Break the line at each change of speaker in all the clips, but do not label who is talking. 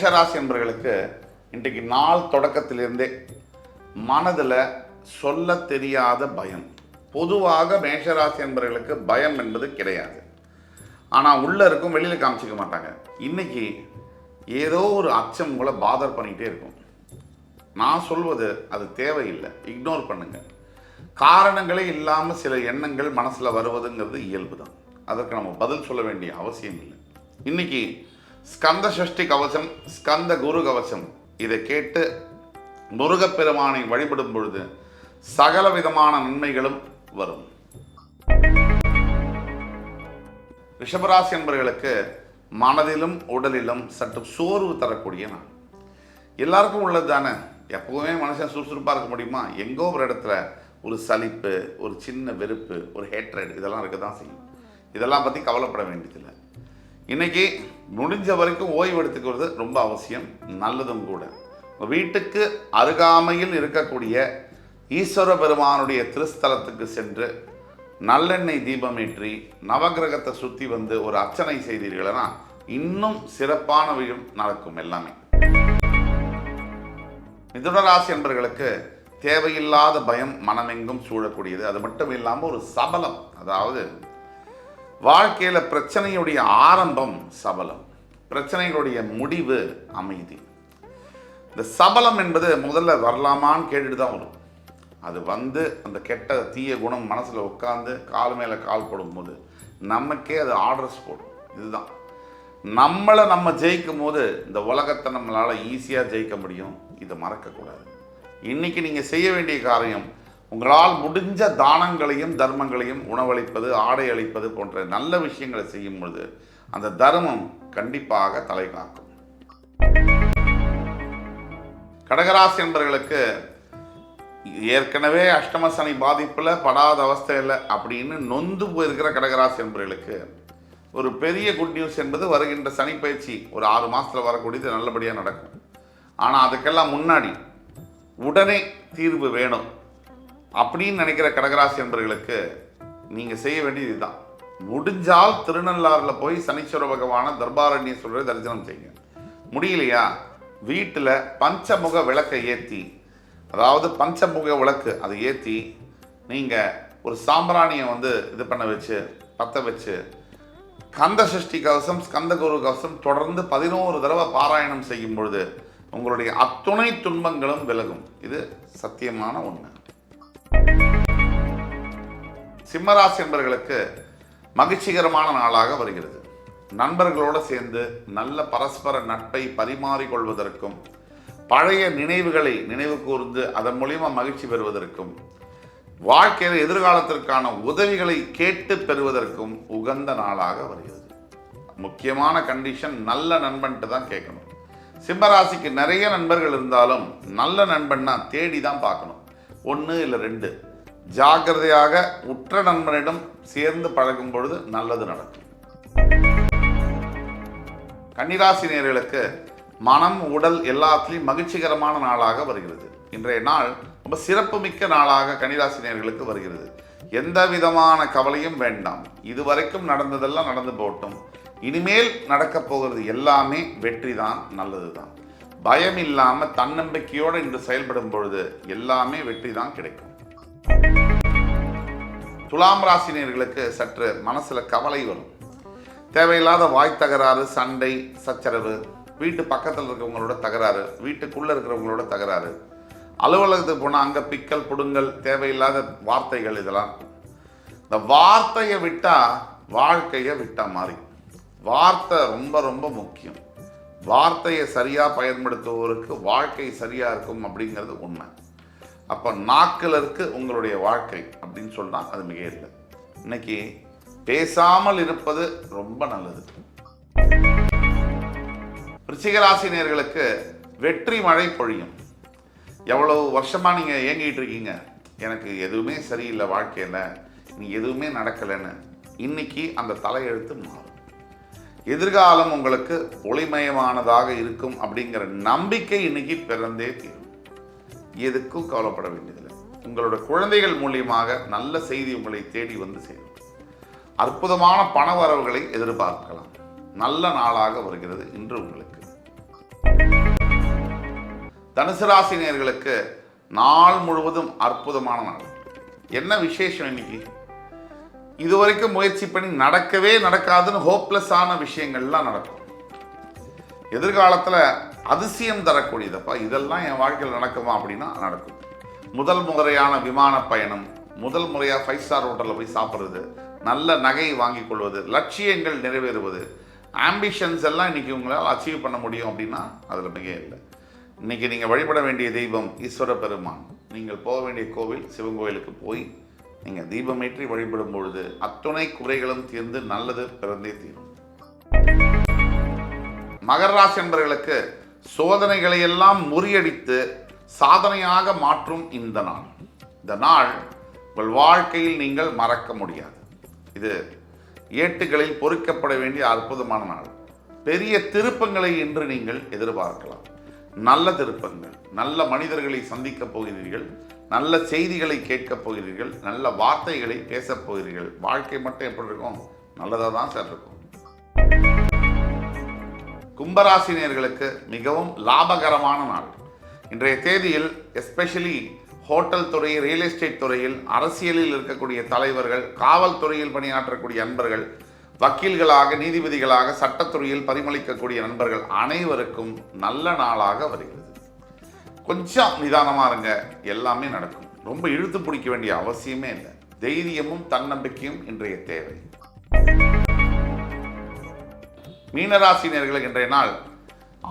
மேஷராசி என்பவர்களுக்கு இன்றைக்கு நாள் தொடக்கத்திலிருந்தே மனதில் சொல்ல தெரியாத பயம். பொதுவாக மேஷராசி என்பவர்களுக்கு பயம் என்பது கிடையாது. ஆனால் உள்ளே இருக்கும் வெளியில் காமிச்சிக்க மாட்டாங்க. இன்னைக்கு ஏதோ ஒரு அச்சம் உங்களை பாதர் பண்ணிகிட்டே இருக்கும். நான் சொல்வது அது தேவையில்லை. இக்னோர் பண்ணுங்கள் காரணங்களே இல்லாமல் சில எண்ணங்கள் மனசில் வருவதுங்கிறது இயல்பு தான் அதற்கு நம்ம பதில் சொல்ல வேண்டிய அவசியம் இல்லை. இன்னைக்கு ஸ்கந்த சஷ்டி கவசம் ஸ்கந்த குரு கவசம். இதை கேட்டு முருகப்பெருமானை வழிபடும் பொழுது சகல விதமான நன்மைகளும் வரும். ரிஷபராசி என்பவர்களுக்கு மனதிலும் உடலிலும் சற்று சோர்வு தரக்கூடிய நான் எல்லாருக்கும் உள்ளது தானே எப்பவுமே மனுஷன் சுறுசுறுப்பாக இருக்க முடியுமா? எங்கோ ஒரு இடத்துல ஒரு சலிப்பு ஒரு சின்ன வெறுப்பு ஒரு ஹேட்ரட் இதெல்லாம் இருக்க தான் செய்யும். இதெல்லாம் பற்றி கவலைப்பட வேண்டியதில்லை. இன்னைக்கு முடிஞ்ச வரைக்கும் ஓய்வு எடுத்துக்கிறது ரொம்ப அவசியம் நல்லதும் கூட. வீட்டுக்கு அருகாமையில் இருக்கக்கூடிய ஈஸ்வர பெருமானுடைய திருஸ்தலத்துக்கு சென்று நல்லெண்ணெய் தீபமேற்றி நவகிரகத்தை சுற்றி வந்து ஒரு அர்ச்சனை செய்தீர்கள்னா இன்னும் சிறப்பான விழும் நடக்கும் எல்லாமே. மிதுனராசி என்பவர்களுக்கு தேவையில்லாத பயம் மனமெங்கும் சூழக்கூடியது. அது மட்டும் இல்லாமல் ஒரு சபலம் அதாவது வாழ்க்கையில் பிரச்சனையுடைய ஆரம்பம் சபலம். பிரச்சனைகளுடைய முடிவு அமைதி. இந்த சபலம் என்பது முதல்ல வரலாமான்னு கேட்டுட்டு தான் வரும். அது வந்து அந்த கெட்ட தீய குணம் மனசில் உட்காந்து கால் மேலே கால் போடும்போது நமக்கே அது ஆர்டர்ஸ் போடும். இதுதான். நம்மளை நம்ம ஜெயிக்கும் போது இந்த உலகத்தை நம்மளால் ஈஸியாக ஜெயிக்க முடியும். இதை மறக்கக்கூடாது. இன்றைக்கி நீங்கள் செய்ய வேண்டிய காரியம் உங்களால் முடிஞ்ச தானங்களையும் தர்மங்களையும் உணவளிப்பது ஆடை அளிப்பது போன்ற நல்ல விஷயங்களை செய்யும் பொழுது அந்த தர்மம் கண்டிப்பாக தலை காக்கும். கடகராசி என்பர்களுக்கு ஏற்கனவே அஷ்டம சனி பாதிப்பில் படாத அவஸ்தையில் அப்படின்னு நொந்து போயிருக்கிற கடகராசி என்பர்களுக்கு ஒரு பெரிய குட் நியூஸ் என்பது வருகின்ற சனி பயிற்சி ஒரு ஆறு மாதத்தில் வரக்கூடியது நல்லபடியாக நடக்கும். ஆனால் அதுக்கெல்லாம் முன்னாடி உடனே தீர்வு வேணும். அப்படின்னு நினைக்கிற கடகராசி என்பவர்களுக்கு நீங்கள் செய்ய வேண்டியது இதுதான். முடிஞ்சால் திருநள்ளாறில் போய் சனீஸ்வர பகவான தர்பாரண்யேஸ்வரரை தரிசனம் செய்யுங்க. முடியலையா? வீட்டில் பஞ்சமுக விளக்கை ஏற்றி அதாவது பஞ்சமுக விளக்கு அதை ஏற்றி நீங்கள் ஒரு சாம்பிராணியை வந்து இது பண்ண வச்சு பற்ற வச்சு கந்த சஷ்டி கவசம் ஸ்கந்த குரு கவசம் தொடர்ந்து பதினோரு தடவை பாராயணம் செய்யும் பொழுது உங்களுடைய அத்துணை துன்பங்களும் விலகும். இது சத்தியமான உண்மை சிம்மராசி என்பவர்களுக்கு மகிழ்ச்சிகரமான நாளாக வருகிறது. நண்பர்களோடு சேர்ந்து நல்ல பரஸ்பர நட்பை பரிமாறிக்கொள்வதற்கும் பழைய நினைவுகளை நினைவு கூர்ந்து அதன் மூலியமா மகிழ்ச்சி பெறுவதற்கும் வாழ்க்கையில் எதிர்காலத்திற்கான உதவிகளை கேட்டு பெறுவதற்கும் உகந்த நாளாக வருகிறது. முக்கியமான கண்டிஷன் நல்ல நண்பன்ட்டு தான் கேட்கணும். சிம்மராசிக்கு நிறைய நண்பர்கள் இருந்தாலும் நல்ல நண்பன்னா தேடி தான் பார்க்கணும். ஒன்று இல்லை ரெண்டு. ஜாக்கிரதையாக உற்ற நண்பனிடம் சேர்ந்து பழகும் பொழுது நல்லது நடக்கும். கன்னிராசி மனம் உடல் எல்லாத்துலேயும் மகிழ்ச்சிகரமான நாளாக வருகிறது. இன்றைய நாள் ரொம்ப சிறப்புமிக்க நாளாக கன்னிராசி வருகிறது. எந்த விதமான கவலையும் வேண்டாம். இதுவரைக்கும் நடந்ததெல்லாம் நடந்து போகட்டும். இனிமேல் நடக்கப் போகிறது எல்லாமே வெற்றி தான் நல்லது தான் பயம் இல்லாமல் தன்னம்பிக்கையோடு இன்று செயல்படும் பொழுது எல்லாமே வெற்றி தான் கிடைக்கும். துலாம் ராசினியர்களுக்கு சற்று மனசுல கவலை வரும். தேவையில்லாத வாய் தகராறு சண்டை சச்சரவு வீட்டு பக்கத்தில் இருக்கிறவங்களோட தகராறு வீட்டுக்குள்ளே இருக்கிறவங்களோட தகராறு அலுவலகத்துக்கு போனால் அங்கே பிக்கல் புடுங்கல் தேவையில்லாத வார்த்தைகள் இதெல்லாம். இந்த வார்த்தையை விட்டால் வாழ்க்கையை விட்டா மாதிரி வார்த்தை ரொம்ப ரொம்ப முக்கியம். வார்த்தையை சரியாக பயன்படுத்துவோருக்கு வாழ்க்கை சரியாக இருக்கும் அப்படிங்கிறது உண்மை. அப்போ நாக்கில் இருக்கு உங்களுடைய வாழ்க்கை அப்படின்னு சொன்னால் அது மிக இல்லை இன்னைக்கு பேசாமல் இருப்பது ரொம்ப நல்லது. ரிச்சிகராசினியர்களுக்கு வெற்றி மழை பொழியும். எவ்வளவு வருஷமாக நீங்கள் இயங்கிட்டு இருக்கீங்க? எனக்கு எதுவுமே சரியில்லை வாழ்க்கையில். நீ எதுவுமே நடக்கலைன்னு இன்னைக்கு அந்த தலையெழுத்து மாறும். எதிர்காலம் உங்களுக்கு ஒளிமயமானதாக இருக்கும் அப்படிங்கிற நம்பிக்கை இன்னைக்கு பிறந்தே தீரும். எதுக்கும் கவலைப்பட வேண்டியதில்லை. உங்களோட குழந்தைகள் மூலியமாக நல்ல செய்தி உங்களை தேடி வந்து சேரும். அற்புதமான பண வரவுகளை எதிர்பார்க்கலாம். நல்ல நாளாக வருகிறது இன்று உங்களுக்கு. தனுசு ராசினியர்களுக்கு நாள் முழுவதும் அற்புதமான நாள். என்ன விசேஷம் இன்னைக்கு? இதுவரைக்கும் முயற்சி பண்ணி நடக்கவே நடக்காதுன்னு ஹோப்லெஸ்ஸான விஷயங்கள்லாம் நடக்கும். எதிர்காலத்தில் அதிசயம் தரக்கூடியதப்பா இதெல்லாம் என் வாழ்க்கையில் நடக்குமா அப்படின்னா நடக்கும். முதல் முறையான விமான பயணம் முதல் முறையாக ஃபைவ் ஸ்டார் ஹோட்டலில் போய் சாப்பிட்றது நல்ல நகை வாங்கிக் கொள்வது லட்சியங்கள் நிறைவேறுவது ஆம்பிஷன்ஸ் எல்லாம் இன்னைக்கு உங்களால் அச்சீவ் பண்ண முடியும் அப்படின்னா அதில் மிக இல்லை. இன்னைக்கு நீங்கள் வழிபட வேண்டிய தெய்வம் ஈஸ்வர பெருமான். நீங்கள் போக வேண்டிய கோவில் சிவன் கோவிலுக்கு போய் நீங்கள் தீபமேற்றி வழிபடும் பொழுது அத்துணை குறைகளும் தீர்ந்து நல்லது பிறந்தே தீரும். மகர ராசி என்பவர்களுக்கு சோதனைகளை எல்லாம் முறியடித்து சாதனையாக மாற்றும் இந்த நாள். இந்த நாள் உங்கள் வாழ்க்கையில் நீங்கள் மறக்க முடியாது. இது ஏட்டுகளில் பொறிக்கப்பட வேண்டிய அற்புதமான நாள். பெரிய திருப்பங்களை இன்று நீங்கள் எதிர்பார்க்கலாம். நல்ல திருப்பங்கள் நல்ல மனிதர்களை சந்திக்கப் போகிறீர்கள் நல்ல செய்திகளை கேட்கப் போகிறீர்கள் நல்ல வார்த்தைகளை பேசப் போகிறீர்கள். வாழ்க்கை மட்டும் எப்படி இருக்கும்? நல்லதாக தான் சார் இருக்கும். கும்பராசினியர்களுக்கு மிகவும் லாபகரமான நாள். இன்றைய தேதியில் எஸ்பெஷலி ஹோட்டல் துறை ரியல் எஸ்டேட் துறையில் அரசியலில் இருக்கக்கூடிய தலைவர்கள் காவல்துறையில் பணியாற்றக்கூடிய நண்பர்கள் வக்கீல்களாக நீதிபதிகளாக சட்டத்துறையில் பரிமளிக்கக்கூடிய நண்பர்கள் அனைவருக்கும் நல்ல நாளாக வருகிறது. கொஞ்சம் நிதானமாக இருங்க எல்லாமே நடக்கும். ரொம்ப இழுத்து பிடிக்க வேண்டிய அவசியமே இல்லை. தைரியமும் தன்னம்பிக்கையும் இன்றைய தேவை. மீனராசினியர்களுக்கு இன்றைய நாள்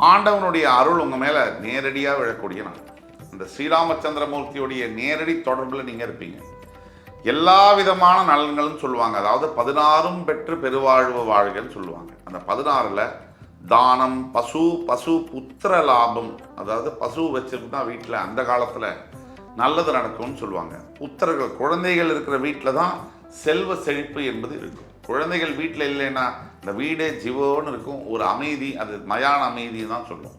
ஆண்டவனுடைய அருள் உங்கள் மேலே நேரடியாக விழக்கூடிய நாள். இந்த ஸ்ரீராமச்சந்திரமூர்த்தியுடைய நேரடி தொடர்பில் நீங்கள் இருப்பீங்க. எல்லா விதமான நலன்களும் சொல்லுவாங்க. அதாவது பதினாறும் பெற்று பெருவாழ்வு வாழ்கன்னு சொல்லுவாங்க. அந்த பதினாறில் தானம் பசு பசு புத்திர லாபம் அதாவது பசு வச்சுருந்தா வீட்டில் அந்த காலத்தில் நல்லது நடக்கும்னு சொல்லுவாங்க. புத்திரர்கள் குழந்தைகள் இருக்கிற வீட்டில் தான் செல்வ செழிப்பு என்பது இருக்கும். குழந்தைகள் வீட்டில் இல்லைன்னா இந்த வீடே ஜீவோன்னு இருக்கும். ஒரு அமைதி அது மயான அமைதி தான் சொல்லும்.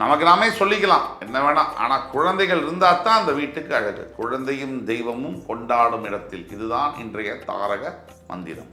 நமக்கு நாமே சொல்லிக்கலாம் என்ன வேணாம் ஆனால் குழந்தைகள் இருந்தால் தான் அந்த வீட்டுக்கு அழகு. குழந்தையும் தெய்வமும் கொண்டாடும் இடத்தில். இதுதான் இன்றைய தாரக மந்திரம்.